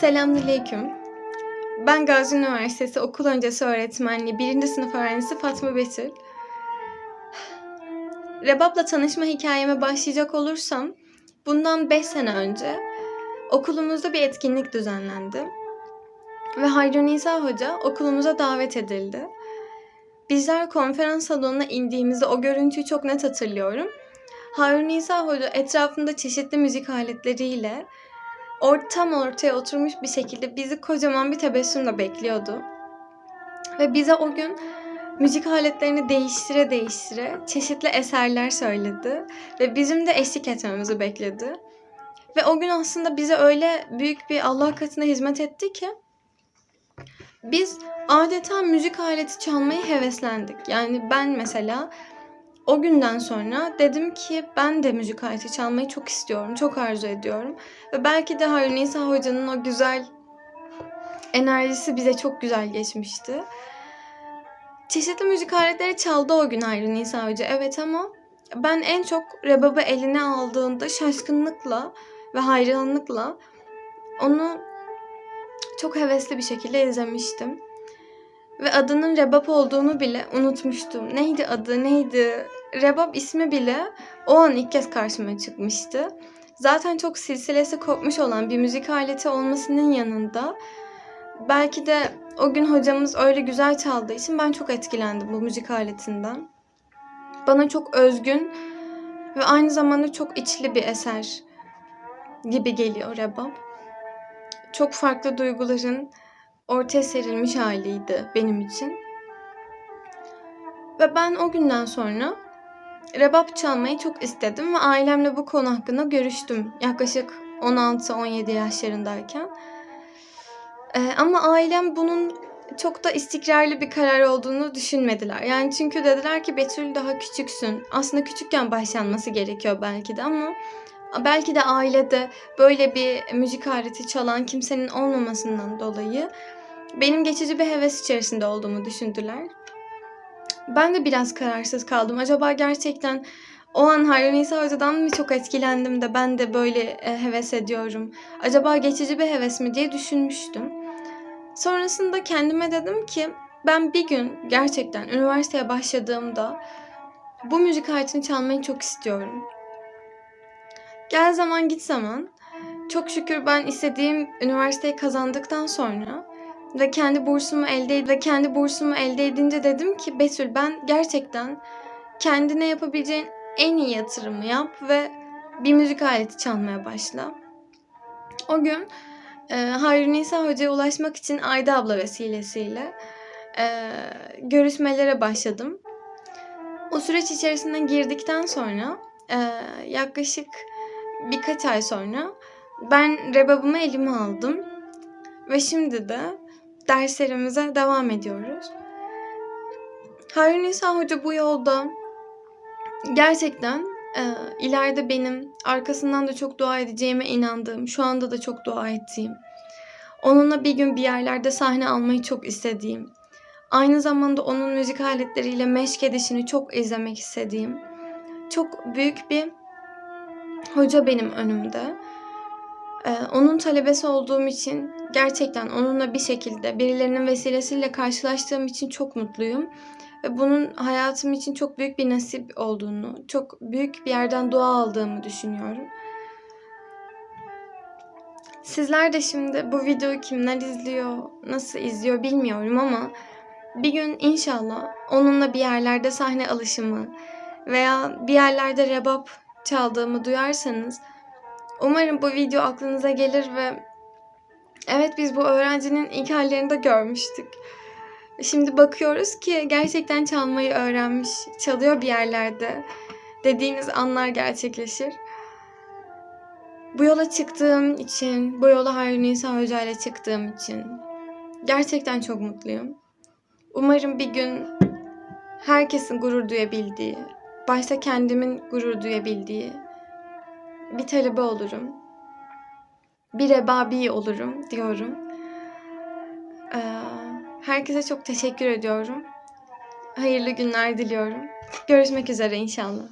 Selamünaleyküm. Ben Gazi Üniversitesi Okul Öncesi Öğretmenliği 1. sınıf öğrencisi Fatma Betül. Rebap'la tanışma hikayeme başlayacak olursam, bundan 5 sene önce okulumuzda bir etkinlik düzenlendi. Ve Hayri Nisa Hoca okulumuza davet edildi. Bizler konferans salonuna indiğimizde o görüntüyü çok net hatırlıyorum. Hayri Nisa Hoca etrafında çeşitli müzik aletleriyle or tam ortaya oturmuş bir şekilde bizi kocaman bir tebessümle bekliyordu. Ve bize o gün müzik aletlerini değiştire değiştire çeşitli eserler söyledi ve bizim de eşlik etmemizi bekledi. Ve o gün aslında bize öyle büyük bir Allah katına hizmet etti ki biz adeta müzik aleti çalmayı heveslendik. Yani ben mesela o günden sonra dedim ki ben de müzik aleti çalmayı çok istiyorum, çok arzu ediyorum. Ve belki de Harun Nisa Hoca'nın o güzel enerjisi bize çok güzel geçmişti. Çeşitli müzik aletleri çaldı o gün Harun Nisa Hoca, evet ama ben en çok rebabı eline aldığında şaşkınlıkla ve hayranlıkla onu çok hevesli bir şekilde izlemiştim. Ve adının Rebap olduğunu bile unutmuştum. Neydi adı, neydi? Rebap ismi bile o an ilk kez karşıma çıkmıştı. Zaten çok silsilesi kopmuş olan bir müzik aleti olmasının yanında belki de o gün hocamız öyle güzel çaldığı için ben çok etkilendim bu müzik aletinden. Bana çok özgün ve aynı zamanda çok içli bir eser gibi geliyor Rebap. Çok farklı duyguların ortaya serilmiş haliydi benim için. Ve ben o günden sonra rebap çalmayı çok istedim ve ailemle bu konu hakkında görüştüm. Yaklaşık 16-17 yaşlarındayken. Ee, ama ailem bunun çok da istikrarlı bir karar olduğunu düşünmediler. Yani çünkü dediler ki Betül daha küçüksün. Aslında küçükken başlanması gerekiyor belki de ama belki de ailede böyle bir müzik aleti çalan kimsenin olmamasından dolayı benim geçici bir heves içerisinde olduğumu düşündüler. Ben de biraz kararsız kaldım. Acaba gerçekten o an Hayri Nisa Hoca'dan mı çok etkilendim de ben de böyle e, heves ediyorum. Acaba geçici bir heves mi diye düşünmüştüm. Sonrasında kendime dedim ki ben bir gün gerçekten üniversiteye başladığımda bu müzik aletini çalmayı çok istiyorum. Gel zaman git zaman çok şükür ben istediğim üniversiteyi kazandıktan sonra ve kendi bursumu elde ve kendi bursumu elde edince dedim ki Betül ben gerçekten kendine yapabileceğin en iyi yatırımı yap ve bir müzik aleti çalmaya başla. O gün e, Hayri Nisa Hoca'ya ulaşmak için Ayda abla vesilesiyle e, görüşmelere başladım. O süreç içerisinde girdikten sonra e, yaklaşık birkaç ay sonra ben rebabımı elime aldım ve şimdi de derslerimize devam ediyoruz. Harun Nisa Hoca bu yolda gerçekten e, ileride benim arkasından da çok dua edeceğime inandığım, şu anda da çok dua ettiğim, onunla bir gün bir yerlerde sahne almayı çok istediğim, aynı zamanda onun müzik aletleriyle meşk edişini çok izlemek istediğim, çok büyük bir hoca benim önümde. Ee, onun talebesi olduğum için gerçekten onunla bir şekilde birilerinin vesilesiyle karşılaştığım için çok mutluyum. Ve bunun hayatım için çok büyük bir nasip olduğunu, çok büyük bir yerden dua aldığımı düşünüyorum. Sizler de şimdi bu videoyu kimler izliyor, nasıl izliyor bilmiyorum ama bir gün inşallah onunla bir yerlerde sahne alışımı veya bir yerlerde rebap çaldığımı duyarsanız umarım bu video aklınıza gelir ve evet biz bu öğrencinin ilk hallerini de görmüştük. Şimdi bakıyoruz ki gerçekten çalmayı öğrenmiş, çalıyor bir yerlerde dediğimiz anlar gerçekleşir. Bu yola çıktığım için, bu yola Harun Nisa Hoca ile çıktığım için gerçekten çok mutluyum. Umarım bir gün herkesin gurur duyabildiği, başta kendimin gurur duyabildiği bir talebe olurum. Bir ebabi olurum diyorum. Ee, herkese çok teşekkür ediyorum. Hayırlı günler diliyorum. Görüşmek üzere inşallah.